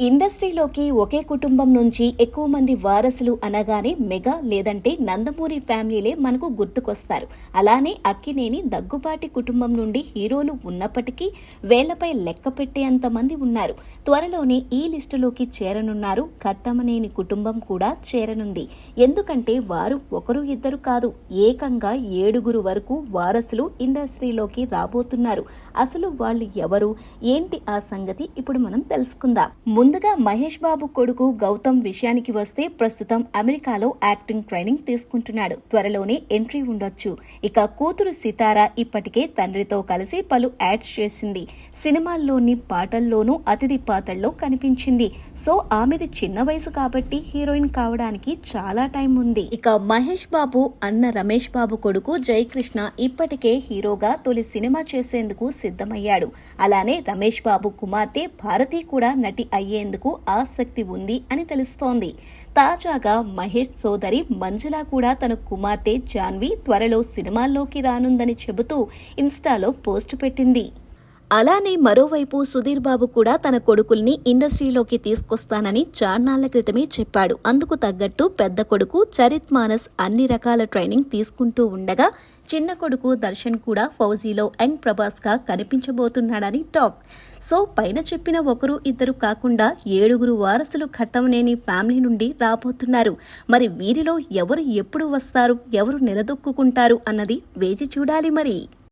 ఇండస్ట్రీలోకి ఒకే కుటుంబం నుంచి ఎక్కువ మంది వారసులు అనగానే మెగా లేదంటే నందమూరి ఫ్యామిలీలే మనకు గుర్తుకొస్తారు. అలానే అక్కినేని దగ్గుబాటి కుటుంబం నుండి హీరోలు ఉన్నప్పటికీ వేళ్ళపై లెక్క పెట్టేంత మంది ఉన్నారు. త్వరలోనే ఈ లిస్టులోకి చేరనున్నారు. కట్టమనేని కుటుంబం కూడా చేరనుంది. ఎందుకంటే వారు ఒకరు ఇద్దరు కాదు ఏకంగా ఏడుగురు వరకు వారసులు ఇండస్ట్రీలోకి రాబోతున్నారు. అసలు వాళ్ళు ఎవరు? ఏంటి ఆ సంగతి? ఇప్పుడు మనం తెలుసుకుందాం. ముందుగా మహేష్ బాబు కొడుకు గౌతమ్ విషయానికి వస్తే ప్రస్తుతం అమెరికాలో యాక్టింగ్ ట్రైనింగ్ తీసుకుంటున్నాడు. త్వరలోనే ఎంట్రీ ఉండొచ్చు. ఇక కూతురు సితార ఇప్పటికే తండ్రితో కలిసి పలు యాడ్స్ చేసింది. సినిమాల్లోని పాటల్లోనూ అతిథి పాత్రల్లో కనిపించింది. సో ఆమెది చిన్న వయసు కాబట్టి హీరోయిన్ కావడానికి చాలా టైం ఉంది. ఇక మహేష్ బాబు అన్న రమేష్ బాబు కొడుకు జయకృష్ణ ఇప్పటికే హీరోగా తొలి సినిమా చేసేందుకు సిద్ధమయ్యాడు. అలానే రమేష్ బాబు కుమార్తె భారతి కూడా నటి అయ్యేందుకు ఆసక్తి ఉంది అని తెలుస్తోంది. తాజాగా మహేష్ సోదరి మంజుల కూడా తన కుమార్తె జాన్వి త్వరలో సినిమాల్లోకి రానుందని చెబుతూ ఇన్స్టాలో పోస్టు పెట్టింది. అలానే మరోవైపు సుధీర్ బాబు కూడా తన కొడుకుల్ని ఇండస్ట్రీలోకి తీసుకొస్తానని చార్నాళ్ళ క్రితమే చెప్పాడు. అందుకు తగ్గట్టు పెద్ద కొడుకు చరిత్ మానస్ అన్ని రకాల ట్రైనింగ్ తీసుకుంటూ ఉండగా చిన్న కొడుకు దర్శన్ కూడా ఫౌజీలో యంగ్ ప్రభాస్గా కనిపించబోతున్నాడని టాక్. సో పైన చెప్పిన ఒకరు ఇద్దరు కాకుండా ఏడుగురు వారసులు ఘట్టంనేని ఫ్యామిలీ నుండి రాబోతున్నారు. మరి వీరిలో ఎవరు ఎప్పుడు వస్తారు ఎవరు నిలదొక్కుంటారు అన్నది వేచి చూడాలి మరి.